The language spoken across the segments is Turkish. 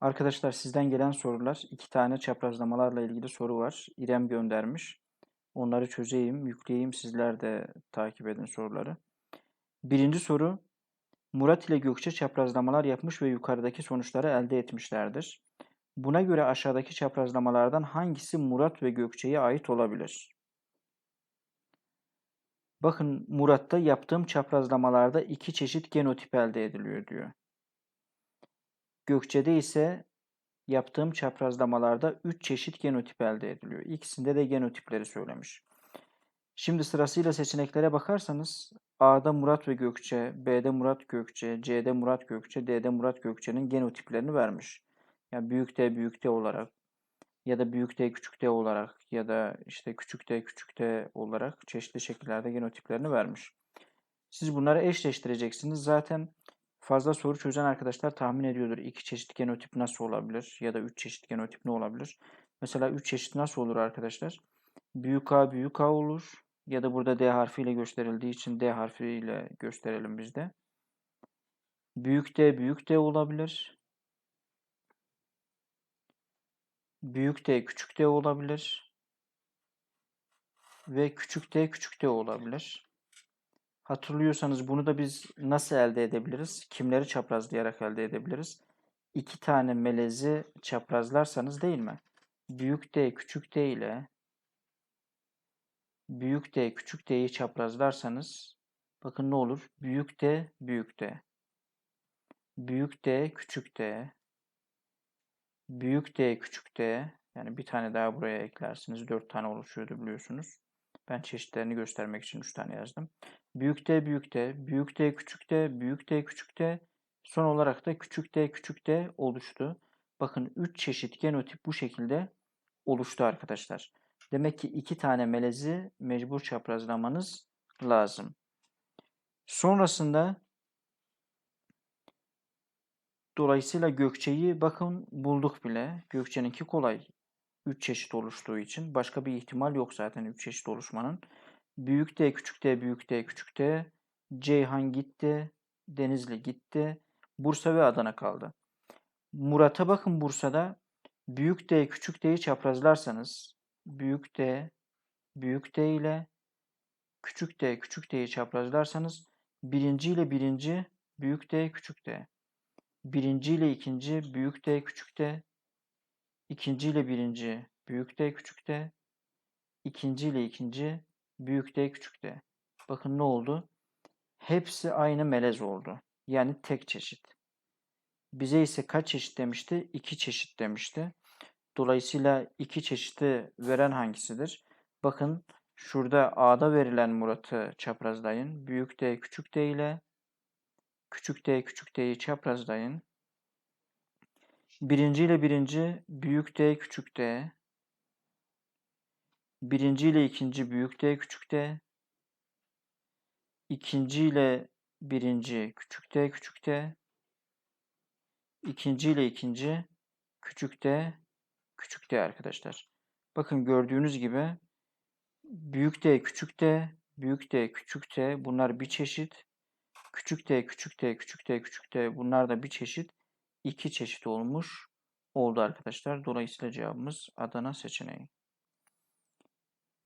Arkadaşlar sizden gelen sorular, iki tane çaprazlamalarla ilgili soru var. İrem göndermiş. Onları çözeyim, yükleyeyim. Sizler de takip edin soruları. Birinci soru, Murat ile Gökçe çaprazlamalar yapmış ve yukarıdaki sonuçları elde etmişlerdir. Buna göre aşağıdaki çaprazlamalardan hangisi Murat ve Gökçe'ye ait olabilir? Bakın Murat'ta yaptığım çaprazlamalarda iki çeşit genotip elde ediliyor diyor. Gökçe'de ise yaptığım çaprazlamalarda 3 çeşit genotip elde ediliyor. İkisinde de genotipleri söylemiş. Şimdi sırasıyla seçeneklere bakarsanız A'da Murat ve Gökçe, B'de Murat Gökçe, C'de Murat Gökçe, D'de Murat Gökçe'nin genotiplerini vermiş. Yani büyük D büyük D olarak ya da büyük D küçük D olarak ya da işte küçük D küçük D olarak çeşitli şekillerde genotiplerini vermiş. Siz bunları eşleştireceksiniz. Zaten fazla soru çözen arkadaşlar tahmin ediyordur. İki çeşit genotip nasıl olabilir ya da üç çeşit genotip ne olabilir? Mesela üç çeşit nasıl olur arkadaşlar? Büyük A büyük A olur ya da burada D harfiyle gösterildiği için D harfiyle gösterelim biz de. Büyük D büyük D olabilir. Büyük D küçük D olabilir. Ve küçük D küçük D olabilir. Hatırlıyorsanız bunu da biz nasıl elde edebiliriz? Kimleri çaprazlayarak elde edebiliriz? İki tane melezi çaprazlarsanız değil mi? Büyük D küçük D ile büyük D küçük D'yi çaprazlarsanız bakın ne olur? Büyük D büyük D. Büyük D küçük D. Büyük D küçük D. Yani bir tane daha buraya eklersiniz. Dört tane oluşuyordu biliyorsunuz. Ben çeşitlerini göstermek için üç tane yazdım. Büyük D büyük D, büyük D küçük D, büyük D küçük D. Son olarak da küçük D küçük D oluştu. Bakın 3 çeşit genotip bu şekilde oluştu arkadaşlar. Demek ki iki tane melezi mecbur çaprazlamanız lazım. Sonrasında dolayısıyla Gökçe'yi bakın bulduk bile. Gökçe'ninki kolay. 3 çeşit oluştuğu için. Başka bir ihtimal yok zaten 3 çeşit oluşmanın. Büyük D, küçük D, büyük D, küçük D. Ceyhan gitti. Denizli gitti. Bursa ve Adana kaldı. Murat'a bakın Bursa'da. Büyük D, küçük D'yi çaprazlarsanız büyük D, büyük D ile küçük D, küçük D'yi çaprazlarsanız birinci ile birinci büyük D, küçük D. Birinci ile ikinci büyük D, küçük D. İkinci ile birinci büyük D, küçük D. İkinci ile ikinci büyük D, küçük D. Bakın ne oldu? Hepsi aynı melez oldu. Yani tek çeşit. Bize ise kaç çeşit demişti? İki çeşit demişti. Dolayısıyla iki çeşidi veren hangisidir? Bakın şurada A'da verilen Murat'ı çaprazlayın. Büyük D küçük D ile küçük D küçük D'yi çaprazlayın. Birinci ile birinci büyük D küçük D. Birinci ile ikinci büyük D küçük D. İkinci ile birinci küçük D küçük D. İkinci ile ikinci küçük D küçük D arkadaşlar. Bakın gördüğünüz gibi büyük D küçük D büyük D küçük D bunlar bir çeşit. Küçük D küçük D küçük D küçük D bunlar da bir çeşit. iki çeşit olmuş oldu arkadaşlar. Dolayısıyla cevabımız Adana seçeneği.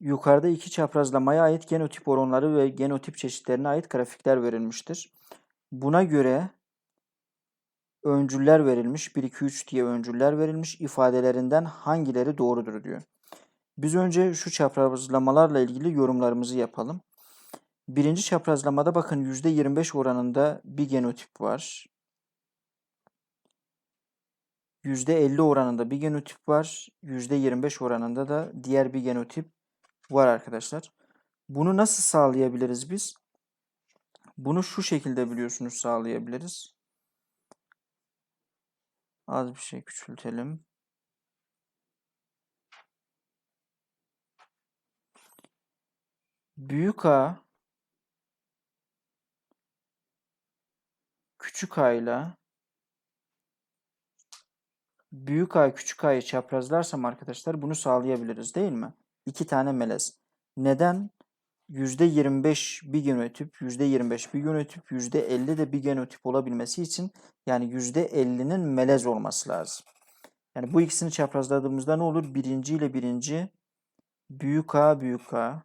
Yukarıda iki çaprazlamaya ait genotip oranları ve genotip çeşitlerine ait grafikler verilmiştir. Buna göre öncüller verilmiş. 1, 2, 3 diye öncüller verilmiş. İfadelerinden hangileri doğrudur diyor. Biz önce şu çaprazlamalarla ilgili yorumlarımızı yapalım. Birinci çaprazlamada bakın %25 oranında bir genotip var. %50 oranında bir genotip var. %25 oranında da diğer bir genotip var arkadaşlar. Bunu nasıl sağlayabiliriz biz? Bunu şu şekilde biliyorsunuz sağlayabiliriz. Az bir şey küçültelim. Büyük A küçük A ile büyük A küçük A'yı çaprazlarsam arkadaşlar bunu sağlayabiliriz değil mi? İki tane melez. Neden? %25 bir genotip, %25 bir genotip, %50 de bir genotip olabilmesi için yani %50'nin melez olması lazım. Yani bu ikisini çaprazladığımızda ne olur? Birinci ile birinci büyük A büyük A.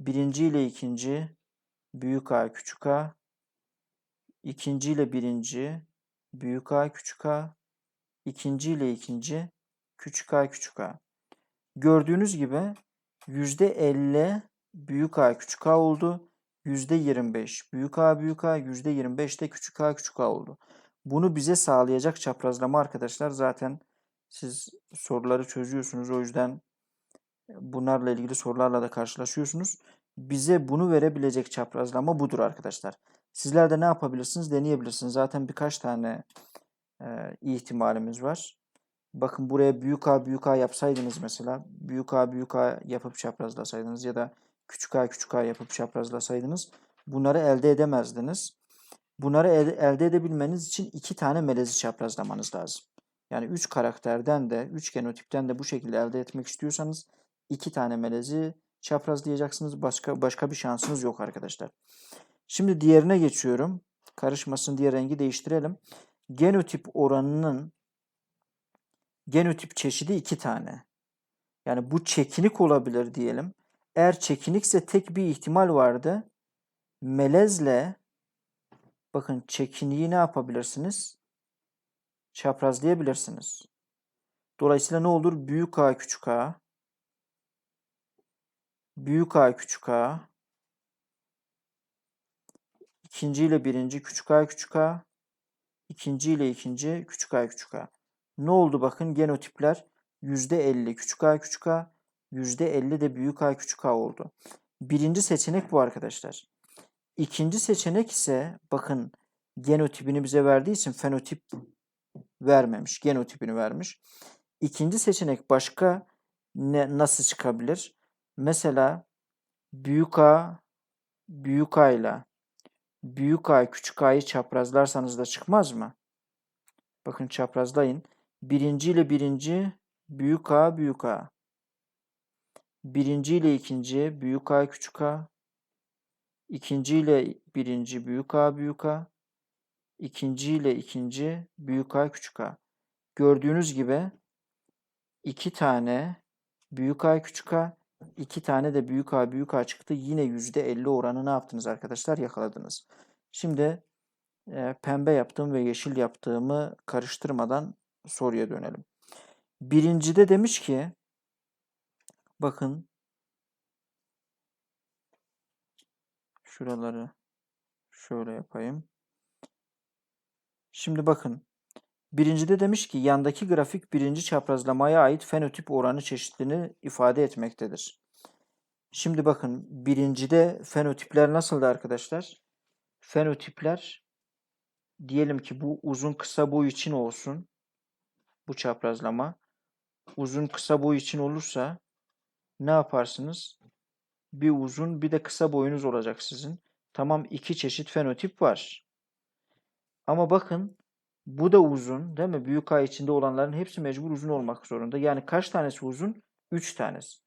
Birinci ile ikinci büyük A küçük A. İkinci ile birinci büyük A küçük A. İkinci ile ikinci küçük A küçük A. Gördüğünüz gibi %50 büyük A küçük A oldu. %25 büyük A büyük A, %25 de küçük A küçük A oldu. Bunu bize sağlayacak çaprazlama arkadaşlar zaten siz soruları çözüyorsunuz. O yüzden bunlarla ilgili sorularla da karşılaşıyorsunuz. Bize bunu verebilecek çaprazlama budur arkadaşlar. Sizler de ne yapabilirsiniz? Deneyebilirsiniz. Zaten birkaç tane e, ihtimalimiz var. Bakın buraya büyük A büyük A yapsaydınız mesela büyük A büyük A yapıp çaprazlasaydınız ya da küçük A küçük A yapıp çaprazlasaydınız bunları elde edemezdiniz. Bunları el- elde edebilmeniz için iki tane melezi çaprazlamanız lazım. Yani üç karakterden de, üç genotipten de bu şekilde elde etmek istiyorsanız iki tane melezi çaprazlayacaksınız. Başka başka bir şansınız yok arkadaşlar. Şimdi diğerine geçiyorum. Karışmasın diye rengi değiştirelim. Genotip oranının genotip çeşidi iki tane. Yani bu çekinik olabilir diyelim. Eğer çekinikse tek bir ihtimal vardı. Melezle bakın çekiniği ne yapabilirsiniz? Çaprazlayabilirsiniz. Dolayısıyla ne olur? Büyük A küçük A büyük A küçük A ikinci ile birinci küçük A küçük A ikinci ile ikinci küçük A küçük A. Ne oldu bakın genotipler %50 küçük A küçük A %50 de büyük A küçük A oldu. Birinci seçenek bu arkadaşlar. İkinci seçenek ise bakın genotipini bize verdiği için fenotip vermemiş. Genotipini vermiş. İkinci seçenek başka ne, nasıl çıkabilir? Mesela büyük A büyük A ile büyük A küçük A'yı çaprazlarsanız da çıkmaz mı? Bakın çaprazlayın. Birinci ile birinci büyük A büyük A. Birinci ile ikinci büyük A küçük A. İkinci ile birinci büyük A büyük A. İkinci ile ikinci büyük A küçük A. Gördüğünüz gibi iki tane büyük A küçük A, iki tane de büyük A büyük A çıktı. Yine %50 oranı ne yaptınız arkadaşlar? Yakaladınız. Şimdi e, pembe yaptığım ve yeşil yaptığımı karıştırmadan soruya dönelim. Birincide demiş ki bakın şuraları şöyle yapayım. Şimdi bakın Birincide demiş ki yandaki grafik birinci çaprazlamaya ait fenotip oranı çeşitliliğini ifade etmektedir. Şimdi bakın birincide fenotipler nasıldı arkadaşlar? Fenotipler diyelim ki bu uzun kısa boy için olsun. Bu çaprazlama. Uzun kısa boy için olursa ne yaparsınız? Bir uzun bir de kısa boyunuz olacak sizin. Tamam iki çeşit fenotip var. Ama bakın bu da uzun değil mi? Büyük A içinde olanların hepsi mecbur uzun olmak zorunda. Yani kaç tanesi uzun? 3 tanesi.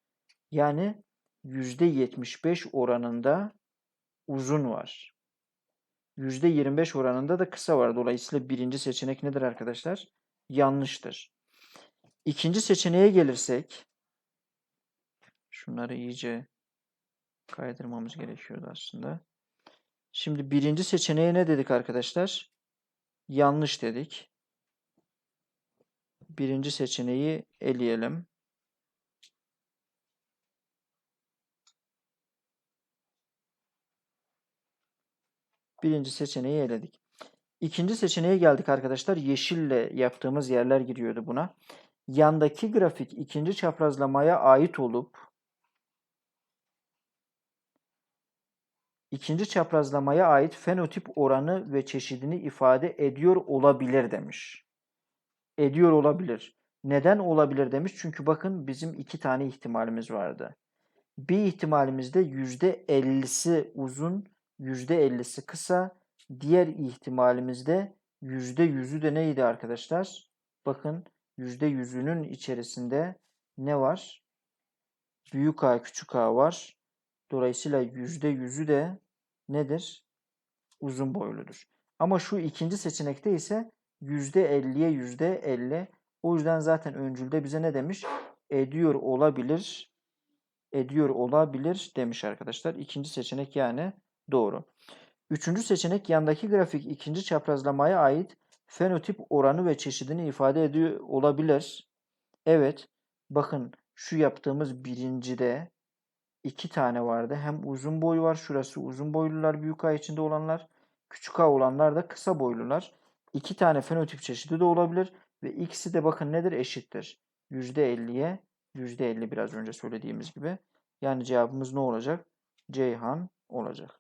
Yani %75 oranında uzun var. %25 oranında da kısa var. Dolayısıyla birinci seçenek nedir arkadaşlar? Yanlıştır. İkinci seçeneğe gelirsek şunları iyice kaydırmamız gerekiyordu aslında. Şimdi birinci seçeneğe ne dedik arkadaşlar? Yanlış dedik. Birinci seçeneği eleyelim. Birinci seçeneği eledik. İkinci seçeneğe geldik arkadaşlar. Yeşille yaptığımız yerler giriyordu buna. Yandaki grafik ikinci çaprazlamaya ait olup ikinci çaprazlamaya ait fenotip oranı ve çeşidini ifade ediyor olabilir demiş. Ediyor olabilir. Neden olabilir demiş? Çünkü bakın bizim iki tane ihtimalimiz vardı. Bir ihtimalimizde %50'si uzun, %50'si kısa. Diğer ihtimalimizde %100'ü de neydi arkadaşlar? Bakın %100'ünün içerisinde ne var? büyük A küçük A var. Dolayısıyla %100'ü de nedir? Uzun boyludur. Ama şu ikinci seçenekte ise %50'ye %50. O yüzden zaten öncülde bize ne demiş? Ediyor olabilir. Ediyor olabilir demiş arkadaşlar. İkinci seçenek yani doğru. Üçüncü seçenek yandaki grafik ikinci çaprazlamaya ait fenotip oranı ve çeşidini ifade ediyor olabilir. Evet. Bakın şu yaptığımız birincide iki tane vardı. Hem uzun boy var. Şurası uzun boylular büyük A içinde olanlar. Küçük A olanlar da kısa boylular. İki tane fenotip çeşidi de olabilir. Ve ikisi de bakın nedir? Eşittir. %50'ye %50 biraz önce söylediğimiz gibi. Yani cevabımız ne olacak? Ceyhan olacak.